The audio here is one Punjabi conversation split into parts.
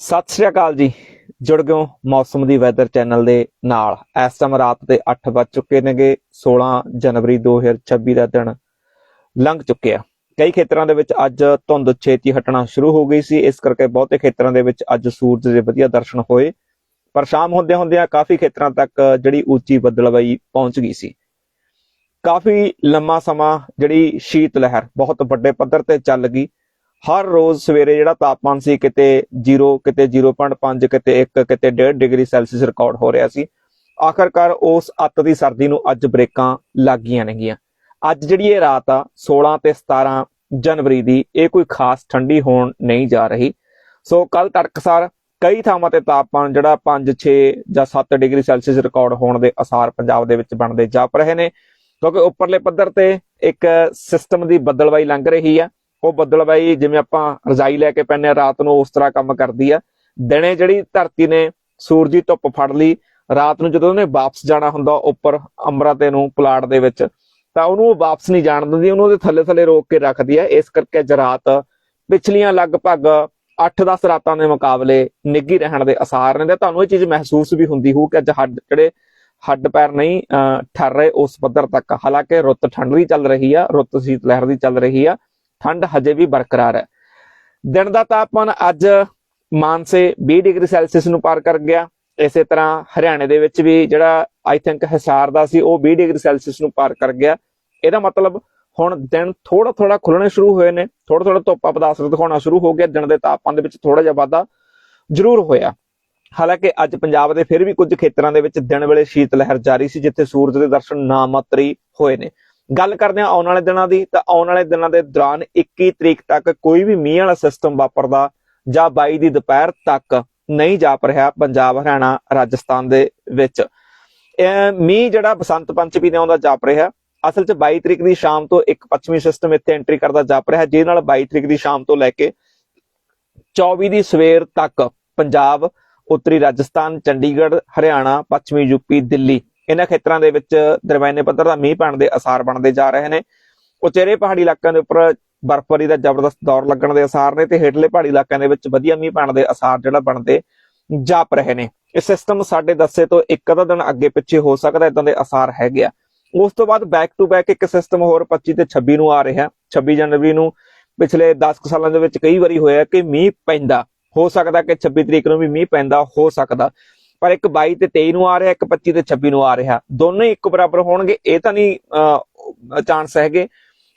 ਸਤਿ ਸ਼੍ਰੀ ਅਕਾਲ ਜੀ। ਜੁੜ ਗਏ ਮੌਸਮ ਦੀ ਵੈਦਰ ਚੈਨਲ ਦੇ ਨਾਲ। ਇਸ ਟਾਈਮ ਰਾਤ ਦੇ 8 ਵੱਜ ਚੁੱਕੇ ਨੇਗੇ 16 ਜਨਵਰੀ 2026 ਦਾ ਦਿਨ ਲੰਘ ਚੁੱਕਿਆ ਕਈ ਖੇਤਰਾਂ ਦੇ ਵਿੱਚ ਅੱਜ ਧੁੰਦ ਛੇਤੀ ਹਟਣਾ ਸ਼ੁਰੂ ਹੋ ਗਈ ਸੀ। ਇਸ ਕਰਕੇ ਬਹੁਤੇ ਖੇਤਰਾਂ ਦੇ ਵਿੱਚ ਅੱਜ ਸੂਰਜ ਦੇ ਵਧੀਆ ਦਰਸ਼ਨ ਹੋਏ। ਪਰ ਸ਼ਾਮ ਹੁੰਦਿਆਂ ਹੁੰਦਿਆਂ ਕਾਫੀ ਖੇਤਰਾਂ ਤੱਕ ਜਿਹੜੀ ਉੱਚੀ ਬੱਦਲਵਾਈ ਪਹੁੰਚ ਗਈ ਸੀ। ਕਾਫੀ ਲੰਮਾ ਸਮਾਂ ਜਿਹੜੀ ਸ਼ੀਤ ਲਹਿਰ ਬਹੁਤ ਵੱਡੇ ਪੱਧਰ ਤੇ ਚੱਲ ਗਈ। ਹਰ ਰੋਜ਼ ਸਵੇਰੇ ਜਿਹੜਾ ਤਾਪਮਾਨ ਸੀ ਕਿਤੇ 0 ਕਿਤੇ 0.5 ਕਿਤੇ 1 ਕਿਤੇ 1.5 ਡਿਗਰੀ ਸੈਲਸੀਅਸ ਰਿਕਾਰਡ ਹੋ ਰਿਹਾ ਸੀ। ਆਖਰਕਾਰ ਉਸ ਅੱਤ ਦੀ ਸਰਦੀ ਨੂੰ ਅੱਜ ਬ੍ਰੇਕਾਂ ਲੱਗ ਗਈਆਂ ਨੇਗੀਆਂ। ਅੱਜ ਜਿਹੜੀ ਇਹ ਰਾਤ ਆ 16 ਤੇ 17 ਜਨਵਰੀ ਦੀ, ਇਹ ਕੋਈ ਖਾਸ ਠੰਡੀ ਹੋਣ ਨਹੀਂ ਜਾ ਰਹੀ। ਸੋ ਕੱਲ ਤੜਕਸਾਰ ਕਈ ਥਾਵਾਂ ਤੇ ਤਾਪਮਾਨ ਜਿਹੜਾ 5 6 ਜਾਂ 7 ਡਿਗਰੀ ਸੈਲਸੀਅਸ ਰਿਕਾਰਡ ਹੋਣ ਦੇ ਅਸਾਰ ਪੰਜਾਬ ਦੇ ਵਿੱਚ ਬਣਦੇ ਜਾਪ ਰਹੇ ਨੇ। ਕਿਉਂਕਿ ਉੱਪਰਲੇ ਪੱਧਰ ਤੇ ਇੱਕ ਸਿਸਟਮ ਦੀ ਬੱਦਲਵਾਈ ਲੰਘ ਰਹੀ ਆ। ਉਹ ਬੱਦਲਵਾਈ ਜਿਵੇਂ ਆਪਾਂ ਰਜ਼ਾਈ ਲੈ ਕੇ ਪੈਨੇ ਆ ਰਾਤ ਨੂੰ ਉਸ ਤਰ੍ਹਾਂ ਕੰਮ ਕਰਦੀ ਆ। ਦਿਨੇ ਜਿਹੜੀ ਧਰਤੀ ਨੇ ਸੂਰਜੀ ਧੁੱਪ ਫੜ ਲਈ ਰਾਤ ਨੂੰ ਜਦੋਂ ਉਹਨੇ ਵਾਪਸ ਜਾਣਾ ਹੁੰਦਾ ਉੱਪਰ ਅੰਬਰਾਂ ਤੇ ਨੂੰ ਪਲਾਟ ਦੇ ਵਿੱਚ ਤਾਂ ਉਹਨੂੰ ਉਹ ਵਾਪਸ ਨਹੀਂ ਜਾਣ ਦਿੰਦੀ ਉਹਨੂੰ ਉਹਦੇ ਥੱਲੇ ਥੱਲੇ ਰੋਕ ਕੇ ਰੱਖਦੀ ਹੈ ਇਸ ਕਰਕੇ ਅੱਜ ਰਾਤ ਪਿਛਲੀਆਂ ਲਗਭਗ 8-10 ਰਾਤਾਂ ਦੇ ਮੁਕਾਬਲੇ ਨਿੱਗੀ ਰਹਿਣ ਦੇ ਅਸਾਰ ਰਹਿੰਦੇ ਤੁਹਾਨੂੰ ਇਹ ਚੀਜ਼ ਮਹਿਸੂਸ ਵੀ ਹੁੰਦੀ ਹੋਊ ਕਿ ਅੱਜ ਹੱਡ ਜਿਹੜੇ ਹੱਡ ਪੈਰ ਨਹੀਂ ਅਹ, ਠਰ ਰਹੇ ਉਸ ਪੱਧਰ ਤੱਕ। ਹਾਲਾਂਕਿ ਰੁੱਤ ਠੰਡ ਦੀ ਚੱਲ ਰਹੀ ਆ ਰੁੱਤ ਸੀਤ ਲਹਿਰ ਦੀ ਚੱਲ ਰਹੀ ਆ। ਠੰਡ ਹਜੇ ਵੀ ਬਰਕਰਾਰ ਹੈ। ਦਿਨ ਦਾ ਤਾਪਮਾਨ ਅੱਜ ਮਾਨਸੇ 20 ਡਿਗਰੀ ਸੈਲਸੀਅਸ ਨੂੰ ਪਾਰ ਕਰ ਗਿਆ। ਇਸੇ ਤਰ੍ਹਾਂ ਹਰਿਆਣੇ ਦੇ ਵਿੱਚ ਵੀ ਜਿਹੜਾ ਆਈ ਥਿੰਕ ਹਿਸਾਰ ਦਾ ਸੀ, ਉਹ 20 ਡਿਗਰੀ ਸੈਲਸੀਅਸ ਨੂੰ ਪਾਰ ਕਰ ਗਿਆ। ਇਹਦਾ ਮਤਲਬ ਹੁਣ ਦਿਨ ਥੋੜਾ ਥੋੜਾ ਖੁੱਲਣੇ ਸ਼ੁਰੂ ਹੋਏ ਨੇ। ਥੋੜਾ ਥੋੜਾ ਧੁੱਪ ਆਪਦਾ ਅਸਰ ਦਿਖਾਉਣਾ ਸ਼ੁਰੂ ਹੋ ਗਿਆ। ਦਿਨ ਦੇ ਤਾਪਮਾਨ ਦੇ ਵਿੱਚ ਥੋੜਾ ਜਿਹਾ ਵਾਧਾ ਜ਼ਰੂਰ ਹੋਇਆ। ਹਾਲਾਂਕਿ ਅੱਜ ਪੰਜਾਬ ਦੇ ਫਿਰ ਵੀ ਕੁਝ ਖੇਤਰਾਂ ਦੇ ਵਿੱਚ ਦਿਨ ਵੇਲੇ ਸ਼ੀਤ ਲਹਿਰ ਜਾਰੀ ਸੀ, ਜਿੱਥੇ ਸੂਰਜ ਦੇ ਦਰਸ਼ਨ ਨਾਮਾਤਰੀ ਹੋਏ ਨੇ। ਗੱਲ ਕਰਦੇ ਹਾਂ ਆਉਣ ਵਾਲੇ ਦਿਨਾਂ ਦੀ, ਤਾਂ ਆਉਣ ਵਾਲੇ ਦਿਨਾਂ ਦੇ ਦੌਰਾਨ 21 ਤਰੀਕ ਤੱਕ ਕੋਈ ਵੀ ਮੀਂਹ ਵਾਲਾ ਸਿਸਟਮ ਵਾਪਰਦਾ ਜਾਂ 22 ਦੀ ਦੁਪਹਿਰ ਤੱਕ ਨਹੀਂ ਜਾਪ ਰਿਹਾ ਪੰਜਾਬ, ਹਰਿਆਣਾ, ਰਾਜਸਥਾਨ ਦੇ ਵਿੱਚ। ਮੀਂਹ ਜਿਹੜਾ ਬਸੰਤ ਪੰਚਮੀ ਦੇ ਆਉਂਦਾ ਜਾਪ ਰਿਹਾ। ਅਸਲ 'ਚ 22 ਤਰੀਕ ਦੀ ਸ਼ਾਮ ਤੋਂ ਇੱਕ ਪੱਛਮੀ ਸਿਸਟਮ ਇੱਥੇ ਐਂਟਰੀ ਕਰਦਾ ਜਾਪ ਰਿਹਾ, ਜਿਹਦੇ ਨਾਲ 22 ਤਰੀਕ ਦੀ ਸ਼ਾਮ ਤੋਂ ਲੈ ਕੇ 24 ਦੀ ਸਵੇਰ ਤੱਕ ਪੰਜਾਬ, ਉੱਤਰੀ ਰਾਜਸਥਾਨ, ਚੰਡੀਗੜ੍ਹ, ਹਰਿਆਣਾ, ਪੱਛਮੀ ਯੂਪੀ ਦਿੱਲੀ ਇਹਨਾਂ ਖੇਤਰਾਂ ਦੇ ਵਿੱਚ ਦਰਮਿਆਨੇ ਪੱਧਰ ਦਾ ਮੀਂਹ ਪੈਣ ਦੇ ਅਸਾਰ ਬਣਦੇ ਜਾ ਰਹੇ ਨੇ। ਉਚੇਰੇ ਪਹਾੜੀ ਇਲਾਕਿਆਂ ਦੇ ਉੱਪਰ ਬਰਫ਼ਬਾਰੀ ਦਾ ਜ਼ਬਰਦਸਤ ਦੌਰ ਲੱਗਣ ਦੇ ਅਸਾਰ ਨੇ ਤੇ ਹੇਠਲੇ ਪਹਾੜੀ ਇਲਾਕਿਆਂ ਦੇ ਵਿੱਚ ਵਧੀਆ ਮੀਂਹ ਪੈਣ ਦੇ ਅਸਾਰ ਜਿਹੜਾ ਬਣਦੇ ਜਾਪ ਰਹੇ ਨੇ। ਇਹ ਸਿਸਟਮ ਸਾਡੇ ਦੱਸੇ ਤੋਂ ਇੱਕ ਅੱਧਾ ਦਿਨ ਅੱਗੇ ਪਿੱਛੇ ਹੋ ਸਕਦਾ ਇਦਾਂ ਦੇ ਅਸਾਰ ਹੈਗੇ ਆ। ਉਸ ਤੋਂ ਬਾਅਦ ਬੈਕ ਟੂ ਬੈਕ ਇੱਕ ਸਿਸਟਮ ਹੋਰ 25 ਤੇ 26 ਨੂੰ ਆ ਰਿਹਾ 26 ਜਨਵਰੀ ਨੂੰ ਪਿਛਲੇ 10 ਕੁ ਸਾਲਾਂ ਦੇ ਵਿੱਚ ਕਈ ਵਾਰੀ ਹੋਇਆ ਕਿ ਮੀਂਹ ਪੈਂਦਾ। ਹੋ ਸਕਦਾ ਕਿ 26 ਤਰੀਕ ਨੂੰ ਵੀ ਮੀਂਹ ਪੈਂਦਾ, ਹੋ ਸਕਦਾ। ਪਰ ਇੱਕ 22 ਤੇ 23 ਨੂੰ ਆ ਰਿਹਾ, ਇੱਕ 25 ਤੇ 26 ਨੂੰ ਆ ਰਿਹਾ। ਦੋਨੋਂ ਹੀ ਇੱਕ ਬਰਾਬਰ ਹੋਣਗੇ, ਇਹ ਤਾਂ ਨਹੀਂ ਚਾਂਸ ਹੈਗੇ।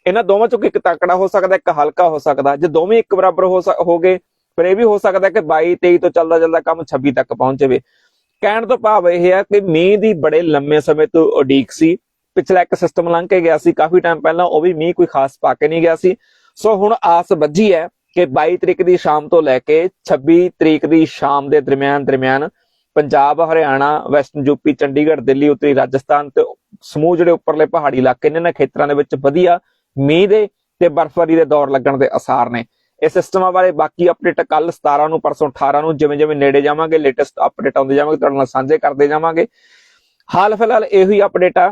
ਇਹਨਾਂ ਦੋਵਾਂ ਚੋਂ ਇੱਕ ਤਕੜਾ ਹੋ ਸਕਦਾ, ਇੱਕ ਹਲਕਾ ਹੋ ਸਕਦਾ। ਜੇ ਦੋਵੇਂ ਇੱਕ ਬਰਾਬਰ ਹੋ ਸਕ- ਹੋ ਇਹ ਵੀ ਹੋ ਸਕਦਾ ਕਿ 22 23 ਤੋਂ ਚੱਲਦਾ ਚੱਲਦਾ ਕੰਮ 26 ਤੱਕ ਪਹੁੰਚ ਜਾਵੇ। ਕਹਿਣ ਤੋਂ ਭਾਵ ਇਹ ਹੈ ਕਿ ਮੀਂਹ ਦੀ ਬੜੇ ਲੰਮੇ ਸਮੇਂ ਤੋਂ ਉਡੀਕ ਸੀ। ਪਿਛਲਾ ਇੱਕ ਸਿਸਟਮ ਲੰਘ ਕੇ ਗਿਆ ਸੀ, ਕਾਫੀ ਟਾਈਮ ਪਹਿਲਾਂ ਉਹ ਵੀ ਮੀਂਹ ਕੋਈ ਖਾਸ ਪਾ ਕੇ ਨਹੀਂ ਗਿਆ ਸੀ। ਸੋ ਹੁਣ ਆਸ ਵੱਜੀ ਹੈ ਕਿ 22 ਤਰੀਕ ਦੀ ਸ਼ਾਮ ਤੋਂ ਲੈ ਕੇ 26 ਤਰੀਕ ਦੀ ਸ਼ਾਮ ਦੇ ਦਰਮਿਆਨ ਦਰਮਿਆਨ ਪੰਜਾਬ, ਹਰਿਆਣਾ ਵੈਸਟਰਨ ਯੂਪੀ ਚੰਡੀਗੜ੍ਹ, ਦਿੱਲੀ, ਉੱਤਰੀ ਰਾਜਸਥਾਨ ਤੇ ਸਮੂਹ ਜਿਹੜੇ ਉੱਪਰਲੇ ਪਹਾੜੀ ਇਲਾਕੇ ਨੇ, ਇਹਨਾਂ ਖੇਤਰਾਂ ਦੇ ਵਿੱਚ ਵਧੀਆ ਮੀਂਹ ਦੇ ਤੇ ਬਰਫ਼ਬਾਰੀ ਦੇ ਦੌਰ ਲੱਗਣ ਦੇ ਅਸਾਰ ਨੇ। ਇਹ ਸਿਸਟਮਾਂ ਬਾਰੇ ਬਾਕੀ ਅਪਡੇਟ ਕੱਲ 17 ਨੂੰ, ਪਰਸੋਂ 18 ਨੂੰ ਜਿਵੇਂ ਜਿਵੇਂ ਨੇੜੇ ਜਾਵਾਂਗੇ ਲੇਟੈਸਟ ਅਪਡੇਟ ਆਉਂਦੇ ਜਾਵਾਂਗੇ, ਤੁਹਾਡੇ ਨਾਲ ਸਾਂਝੇ ਕਰਦੇ ਜਾਵਾਂਗੇ। ਹਾਲ ਫਿਲਹਾਲ ਇਹੋ ਹੀ ਅਪਡੇਟ ਆ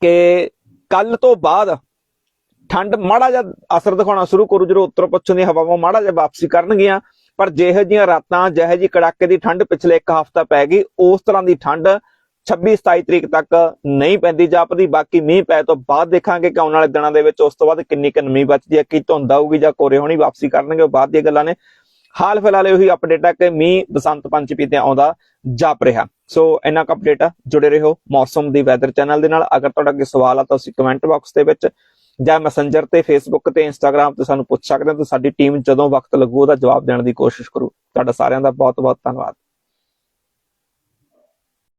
ਕਿ ਕੱਲ ਤੋਂ ਬਾਅਦ ਠੰਡ ਮਾੜਾ ਜਿਹਾ ਅਸਰ ਦਿਖਾਉਣਾ ਸ਼ੁਰੂ ਕਰੂ, ਜਦੋਂ ਉੱਤਰ ਪੱਛਮ ਦੀਆਂ ਹਵਾਵਾਂ ਮਾੜਾ ਜਿਹਾ ਵਾਪਸੀ ਕਰਨਗੀਆਂ। ਪਰ ਜਿਹੋ ਜਿਹੀਆਂ ਰਾਤਾਂ, ਜਿਹੋ ਜਿਹੀ ਕੜਾਕੇ ਦੀ ਠੰਡ ਪਿਛਲੇ ਇੱਕ ਹਫ਼ਤਾ ਪੈ ਗਈ, ਉਸ ਤਰ੍ਹਾਂ ਦੀ ਠੰਡ 26 27 ਤਰੀਕ ਤੱਕ ਨਹੀਂ ਪੈਂਦੀ ਜਾਪਦੀ, ਬਾਕੀ ਮੀਂਹ ਪੈ ਤੋਂ ਬਾਅਦ ਦੇਖਾਂਗੇ ਕਿ ਆਉਣ ਵਾਲੇ ਦਿਨਾਂ ਦੇ ਵਿੱਚ ਉਸ ਤੋਂ ਬਾਅਦ ਕਿੰਨੀ ਕੁ ਮੀਂਹ ਬਚਦੀ ਹੈ, ਕੀ ਧੁੰਦ ਆਊਗੀ ਜਾਂ ਕੋਰੇ ਹੋਣੀ ਵਾਪਸੀ ਕਰਨਗੇ, ਉਹ ਬਾਅਦ ਦੀਆਂ ਗੱਲਾਂ ਨੇ। ਹਾਲ ਫਿਲਹਾਲ ਇਹੀ ਅਪਡੇਟ ਹੈ ਕਿ ਮੀਂਹ ਬਸੰਤ ਪੰਚਮੀ ਤੇ ਆਉਂਦਾ ਜਾਪ ਰਿਹਾ। ਸੋ ਇੰਨਾ ਕੁ ਅਪਡੇਟ ਜੁੜੇ ਰਹੋ ਮੌਸਮ ਦੀ ਵੈਦਰ ਚੈਨਲ ਦੇ ਨਾਲ। ਅਗਰ ਤੁਹਾਡਾ ਕੋਈ ਸਵਾਲ ਆ ਤਾਂ ਤੁਸੀਂ ਕਮੈਂਟ ਬਾਕਸ ਦੇ ਵਿੱਚ ਜਾਂ ਮੈਸੇਂਜਰ ਤੇ ਫੇਸਬੁੱਕ ਤੇ ਇੰਸਟਾਗ੍ਰam ਤੇ ਸਾਨੂੰ ਪੁੱਛ ਸਕਦੇ ਹੋ ਤੇ ਸਾਡੀ ਟੀਮ ਜਦੋਂ ਵਕਤ ਲੱਗੂ ਉਹਦਾ ਜਵਾਬ ਦੇਣ ਦੀ ਕੋਸ਼ਿਸ਼ ਕਰੂ। ਤੁਹਾਡਾ ਸਾਰਿਆਂ ਦਾ ਬਹੁਤ ਬਹੁਤ ਧੰਨਵਾਦ।